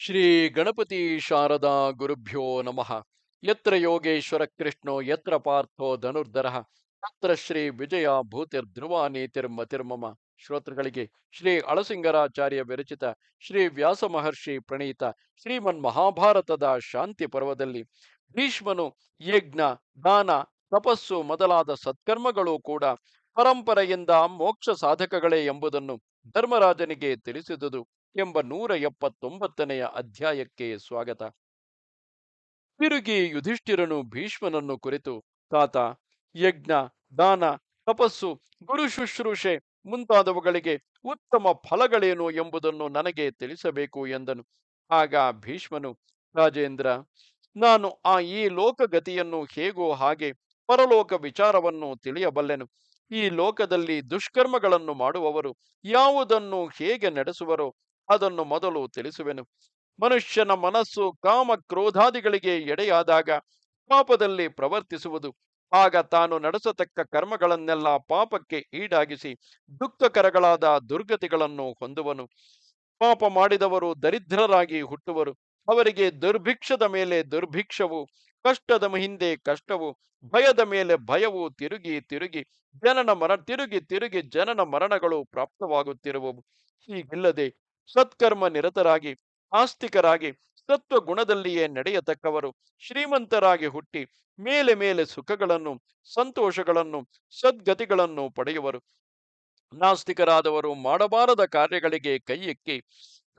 ಶ್ರೀ ಗಣಪತಿ ಶಾರದಾ ಗುರುಭ್ಯೋ ನಮಃ. ಯತ್ರ ಯೋಗೇಶ್ವರ ಕೃಷ್ಣೋ, ಯತ್ರ ಪಾರ್ಥೋ ಧನುರ್ಧರ, ತತ್ರ ಶ್ರೀ ವಿಜಯ ಭೂತಿರ್ ಧ್ರುವ ನೀತಿರ್ಮ ತಿರ್ಮಮ ಶ್ರೋತೃಗಳಿಗೆ ಶ್ರೀ ಅಳಸಿಂಗರಾಚಾರ್ಯ ವಿರಚಿತ ಶ್ರೀ ವ್ಯಾಸ ಮಹರ್ಷಿ ಪ್ರಣೀತ ಶ್ರೀಮನ್ ಮಹಾಭಾರತದ ಶಾಂತಿ ಪರ್ವದಲ್ಲಿ ಭೀಷ್ಮನು ಯಜ್ಞ, ದಾನ, ತಪಸ್ಸು ಮೊದಲಾದ ಸತ್ಕರ್ಮಗಳು ಕೂಡ ಪರಂಪರೆಯಿಂದ ಮೋಕ್ಷ ಸಾಧಕಗಳೇ ಎಂಬುದನ್ನು ಧರ್ಮರಾಜನಿಗೆ ತಿಳಿಸಿದುದು. ಎಂಬ ನೂರ ಎಪ್ಪತ್ತೊಂಬತ್ತನೆಯ ಅಧ್ಯಾಯಕ್ಕೆ ಸ್ವಾಗತ. ತಿರುಗಿ ಯುಧಿಷ್ಠಿರನು ಭೀಷ್ಮನನ್ನು ಕುರಿತು, ತಾತ, ಯಜ್ಞ, ದಾನ, ತಪಸ್ಸು, ಗುರು ಶುಶ್ರೂಷೆ ಮುಂತಾದವುಗಳಿಗೆ ಉತ್ತಮ ಫಲಗಳೇನು ಎಂಬುದನ್ನು ನನಗೆ ತಿಳಿಸಬೇಕು ಎಂದನು. ಆಗ ಭೀಷ್ಮನು, ರಾಜೇಂದ್ರ, ನಾನು ಆ ಈ ಲೋಕಗತಿಯನ್ನು ಹೇಗೋ ಹಾಗೆ ಪರಲೋಕ ವಿಚಾರವನ್ನು ತಿಳಿಯಬಲ್ಲೆನು. ಈ ಲೋಕದಲ್ಲಿ ದುಷ್ಕರ್ಮಗಳನ್ನು ಮಾಡುವವರು ಯಾವುದನ್ನು ಹೇಗೆ ನಡೆಸುವರೋ ಅದನ್ನು ಮೊದಲು ತಿಳಿಸುವೆನು. ಮನುಷ್ಯನ ಮನಸ್ಸು ಕಾಮ ಕ್ರೋಧಾದಿಗಳಿಗೆ ಎಡೆಯಾದಾಗ ಪಾಪದಲ್ಲಿ ಪ್ರವರ್ತಿಸುವುದು. ಆಗ ತಾನು ನಡೆಸತಕ್ಕ ಕರ್ಮಗಳನ್ನೆಲ್ಲ ಪಾಪಕ್ಕೆ ಈಡಾಗಿಸಿ ದುಃಖಕರಗಳಾದ ದುರ್ಗತಿಗಳನ್ನು ಹೊಂದುವನು. ಪಾಪ ಮಾಡಿದವರು ದರಿದ್ರರಾಗಿ ಹುಟ್ಟುವರು. ಅವರಿಗೆ ದುರ್ಭಿಕ್ಷದ ಮೇಲೆ ದುರ್ಭಿಕ್ಷವು, ಕಷ್ಟದ ಹಿಂದೆ ಕಷ್ಟವು, ಭಯದ ಮೇಲೆ ಭಯವು ತಿರುಗಿ ತಿರುಗಿ ಜನನ ಮರ ತಿರುಗಿ ತಿರುಗಿ ಜನನ ಮರಣಗಳು ಪ್ರಾಪ್ತವಾಗುತ್ತಿರುವವು. ಹೀಗಿಲ್ಲದೆ ಸತ್ಕರ್ಮ ನಿರತರಾಗಿ, ಆಸ್ತಿಕರಾಗಿ, ಸತ್ವ ಗುಣದಲ್ಲಿಯೇ ನಡೆಯತಕ್ಕವರು, ಶ್ರೀಮಂತರಾಗಿ ಹುಟ್ಟಿ, ಮೇಲೆ ಮೇಲೆ ಸುಖಗಳನ್ನು, ಸಂತೋಷಗಳನ್ನು, ಸದ್ಗತಿಗಳನ್ನು ಪಡೆಯುವರು. ನಾಸ್ತಿಕರಾದವರು ಮಾಡಬಾರದ ಕಾರ್ಯಗಳಿಗೆ ಕೈಯೆಕ್ಕಿ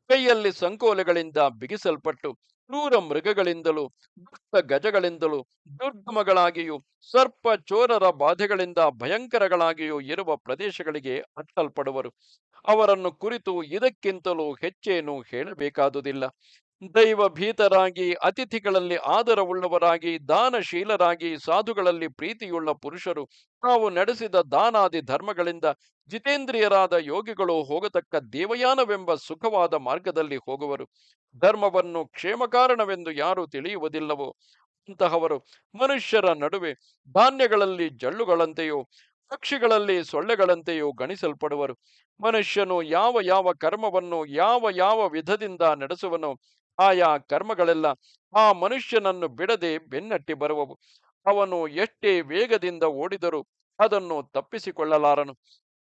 ಕೈಯಲ್ಲಿ ಸಂಕೋಲೆಗಳಿಂದ ಬಿಗಿಸಲ್ಪಟ್ಟು ಕ್ರೂರ ಮೃಗಗಳಿಂದಲೂ ದುಷ್ಟ ಗಜಗಳಿಂದಲೂ, ದುರ್ಗಮಗಳಾಗಿಯೂ, ಸರ್ಪ ಚೋರರ ಬಾಧೆಗಳಿಂದ ಭಯಂಕರಗಳಾಗಿಯೂ ಇರುವ ಪ್ರದೇಶಗಳಿಗೆ ಅಟ್ಟಲ್ಪಡುವರು. ಅವರನ್ನು ಕುರಿತು ಇದಕ್ಕಿಂತಲೂ ಹೆಚ್ಚೇನೂ ಹೇಳಬೇಕಾದುದಿಲ್ಲ. ದೈವ ಭೀತರಾಗಿ ಅತಿಥಿಗಳಲ್ಲಿ ಆದರವುಳ್ಳವರಾಗಿ, ದಾನಶೀಲರಾಗಿ, ಸಾಧುಗಳಲ್ಲಿ ಪ್ರೀತಿಯುಳ್ಳ ಪುರುಷರು. ತಾವು ನಡೆಸಿದ ದಾನಾದಿ ಧರ್ಮಗಳಿಂದ ಜಿತೇಂದ್ರಿಯರಾದ ಯೋಗಿಗಳು ಹೋಗತಕ್ಕ ದೇವಯಾನವೆಂಬ ಸುಖವಾದ ಮಾರ್ಗದಲ್ಲಿ ಹೋಗುವರು. ಧರ್ಮವನ್ನು ಕ್ಷೇಮಕಾರಣವೆಂದು ಯಾರು ತಿಳಿಯುವುದಿಲ್ಲವೋ? ಅಂತಹವರು ಮನುಷ್ಯರ ನಡುವೆ ಧಾನ್ಯಗಳಲ್ಲಿ ಜಳ್ಳುಗಳಂತೆಯೋ, ಪಕ್ಷಿಗಳಲ್ಲಿ ಸೊಳ್ಳೆಗಳಂತೆಯೂ ಗಣಿಸಲ್ಪಡುವರು. ಮನುಷ್ಯನು ಯಾವ ಯಾವ ಕರ್ಮವನ್ನು ಯಾವ ಯಾವ ವಿಧದಿಂದ ನಡೆಸುವನೋ ಆಯಾ ಕರ್ಮಗಳೆಲ್ಲ ಆ ಮನುಷ್ಯನನ್ನು ಬಿಡದೆ ಬೆನ್ನಟ್ಟಿ ಬರುವವು. ಅವನು ಎಷ್ಟೇ ವೇಗದಿಂದ ಓಡಿದರೂ ಅದನ್ನು ತಪ್ಪಿಸಿಕೊಳ್ಳಲಾರನು.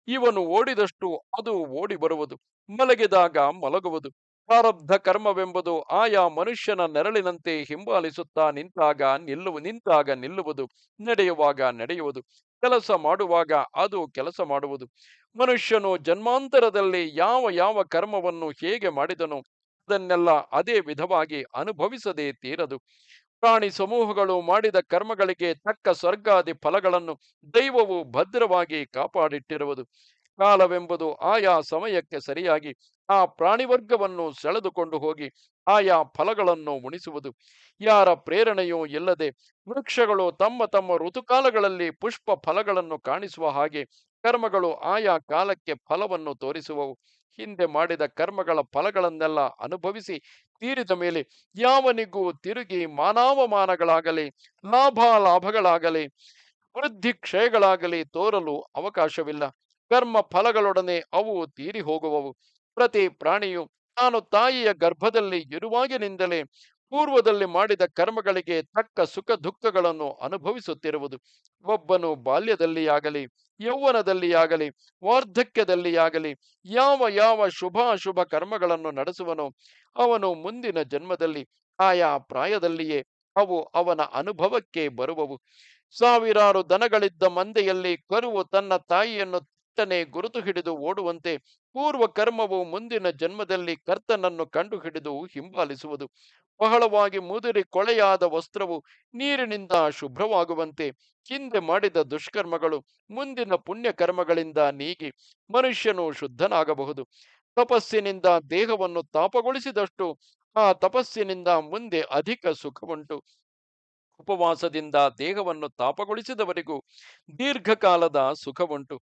ಇವನು ಓಡಿದಷ್ಟು ಅದು ಓಡಿ ಬರುವುದು, ಮಲಗಿದಾಗ ಮಲಗುವುದು. ಪ್ರಾರಬ್ಧ ಕರ್ಮವೆಂಬುದು ಆಯಾ ಮನುಷ್ಯನ ನೆರಳಿನಂತೆ ಹಿಂಬಾಲಿಸುತ್ತಾ ನಿಂತಾಗ ನಿಲ್ಲುವು ನಿಂತಾಗ ನಿಲ್ಲುವುದು, ನಡೆಯುವಾಗ ನಡೆಯುವುದು. ಕೆಲಸ ಮಾಡುವಾಗ ಅದು ಕೆಲಸ ಮಾಡುವುದು. ಮನುಷ್ಯನು ಜನ್ಮಾಂತರದಲ್ಲಿ ಯಾವ ಯಾವ ಕರ್ಮವನ್ನು ಹೇಗೆ ಮಾಡಿದನೋ ಅದನ್ನೆಲ್ಲ ಅದೇ ವಿಧವಾಗಿ ಅನುಭವಿಸದೇ ತೀರದು. ಪ್ರಾಣಿ ಸಮೂಹಗಳು ಮಾಡಿದ ಕರ್ಮಗಳಿಗೆ ತಕ್ಕ ಸ್ವರ್ಗಾದಿ ಫಲಗಳನ್ನು ದೈವವು ಭದ್ರವಾಗಿ ಕಾಪಾಡಿಟ್ಟಿರುವುದು. ಕಾಲವೆಂಬುದು ಆಯಾ ಸಮಯಕ್ಕೆ ಸರಿಯಾಗಿ ಆ ಪ್ರಾಣಿವರ್ಗವನ್ನು ಸೆಳೆದುಕೊಂಡು ಹೋಗಿ ಆಯಾ ಫಲಗಳನ್ನು ಉಣಿಸುವುದು ಯಾರ ಪ್ರೇರಣೆಯೂ ಇಲ್ಲದೆ ವೃಕ್ಷಗಳು ತಮ್ಮ ತಮ್ಮ ಋತುಕಾಲಗಳಲ್ಲಿ ಪುಷ್ಪ ಫಲಗಳನ್ನು ಕಾಣಿಸುವ ಹಾಗೆ ಕರ್ಮಗಳು ಆಯಾ ಕಾಲಕ್ಕೆ ಫಲವನ್ನು ತೋರಿಸುವವು. ಹಿಂದೆ ಮಾಡಿದ ಕರ್ಮಗಳ ಫಲಗಳನ್ನೆಲ್ಲ ಅನುಭವಿಸಿ, ತೀರಿದ ಮೇಲೆ ಯಾವನಿಗೂ ತಿರುಗಿ ಮಾನಾವಮಾನಗಳಾಗಲಿ, ಲಾಭಾಲಾಭಗಳಾಗಲಿ, ವೃದ್ಧಿ ಕ್ಷಯಗಳಾಗಲಿ ತೋರಲು ಅವಕಾಶವಿಲ್ಲ. ಕರ್ಮ ಫಲಗಳೊಡನೆ ಅವು ತೀರಿ ಹೋಗುವವು. ಪ್ರತಿ ಪ್ರಾಣಿಯು ತಾನು ತಾಯಿಯ ಗರ್ಭದಲ್ಲಿ ಇರುವಾಗಿನಿಂದಲೇ ಪೂರ್ವದಲ್ಲಿ ಮಾಡಿದ ಕರ್ಮಗಳಿಗೆ ತಕ್ಕ ಸುಖ ದುಃಖಗಳನ್ನು ಅನುಭವಿಸುತ್ತಿರುವುದು. ಒಬ್ಬನು ಬಾಲ್ಯದಲ್ಲಿಯಾಗಲಿ, ಯೌವನದಲ್ಲಿಯಾಗಲಿ, ವಾರ್ಧಕ್ಯದಲ್ಲಿಯಾಗಲಿ, ಯಾವ ಯಾವ ಶುಭಾಶುಭ ಕರ್ಮಗಳನ್ನು ನಡೆಸುವನೋ ಅವನು ಮುಂದಿನ ಜನ್ಮದಲ್ಲಿ, ಆಯಾ ಪ್ರಾಯದಲ್ಲಿಯೇ ಅವು ಅವನ ಅನುಭವಕ್ಕೆ ಬರುವವು. ಸಾವಿರಾರು ದನಗಳಿದ್ದ ಮಂದೆಯಲ್ಲಿ ಕರುವು ತನ್ನ ತಾಯಿಯನ್ನು ತಟ್ಟನೆ ಗುರುತು ಹಿಡಿದು ಓಡುವಂತೆ ಪೂರ್ವ ಕರ್ಮವು ಮುಂದಿನ ಜನ್ಮದಲ್ಲಿ ಕರ್ತನನ್ನು ಕಂಡು ಹಿಡಿದು ಹಿಂಬಾಲಿಸುವುದು. ಬಹಳವಾಗಿ ಮುದುರಿ ಕೊಳೆಯಾದ ವಸ್ತ್ರವು ನೀರಿನಿಂದ ಶುಭ್ರವಾಗುವಂತೆ ಹಿಂದೆ ಮಾಡಿದ ದುಷ್ಕರ್ಮಗಳು ಮುಂದಿನ ಪುಣ್ಯ ಕರ್ಮಗಳಿಂದ ನೀಗಿ ಮನುಷ್ಯನು ಶುದ್ಧನಾಗಬಹುದು. ತಪಸ್ಸಿನಿಂದ ದೇಹವನ್ನು ತಾಪಗೊಳಿಸಿದಷ್ಟು ಆ ತಪಸ್ಸಿನಿಂದ ಮುಂದೆ ಅಧಿಕ ಸುಖವುಂಟು. ಉಪವಾಸದಿಂದ ದೇಹವನ್ನು ತಾಪಗೊಳಿಸಿದವರಿಗೂ ದೀರ್ಘಕಾಲದ ಸುಖವುಂಟು.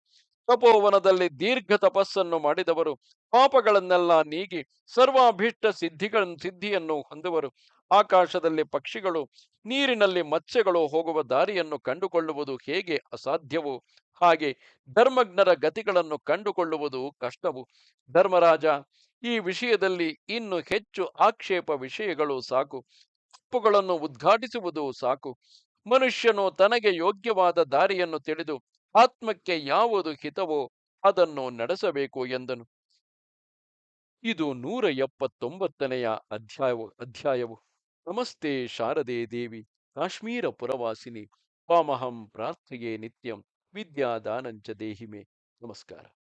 ತಪೋವನದಲ್ಲಿ ದೀರ್ಘ ತಪಸ್ಸನ್ನು ಮಾಡಿದವರು. ಪಾಪಗಳನ್ನೆಲ್ಲ ನೀಗಿ ಸರ್ವಾಭೀಷ್ಟ ಸಿದ್ಧಿಗಳ, ಸಿದ್ಧಿಯನ್ನು ಹೊಂದುವರು. ಆಕಾಶದಲ್ಲಿ ಪಕ್ಷಿಗಳು, ನೀರಿನಲ್ಲಿ ಮತ್ಸ್ಯಗಳು ಹೋಗುವ ದಾರಿಯನ್ನು ಕಂಡುಕೊಳ್ಳುವುದು ಹೇಗೆ ಅಸಾಧ್ಯವು, ಹಾಗೆ ಧರ್ಮಜ್ಞರ ಗತಿಗಳನ್ನು ಕಂಡುಕೊಳ್ಳುವುದು ಕಷ್ಟವು. ಧರ್ಮರಾಜ, ಈ ವಿಷಯದಲ್ಲಿ ಇನ್ನು ಹೆಚ್ಚು ಆಕ್ಷೇಪ ವಿಷಯಗಳು ಸಾಕು. ತಪ್ಪುಗಳನ್ನು ಉದ್ಘಾಟಿಸುವುದು ಸಾಕು. ಮನುಷ್ಯನು ತನಗೆ ಯೋಗ್ಯವಾದ ದಾರಿಯನ್ನು ತಿಳಿದು ಆತ್ಮಕ್ಕೆ ಯಾವುದು ಹಿತವೋ ಅದನ್ನು ನಡೆಸಬೇಕು ಎಂದನು. ಇದು ನೂರ ಎಪ್ಪತ್ತೊಂಬತ್ತನೆಯ ಅಧ್ಯಾಯವು ಅಧ್ಯಾಯವು. ನಮಸ್ತೆ ಶಾರದೆ ದೇವಿ, ಕಾಶ್ಮೀರ ಪುರವಾಸಿನಿ, ವಾಮಹಂ ಪ್ರಾರ್ಥೆಯೇ ನಿತ್ಯಂ, ವಿದ್ಯಾದಾನಂಚ ದೇಹಿಮೆ. ನಮಸ್ಕಾರ.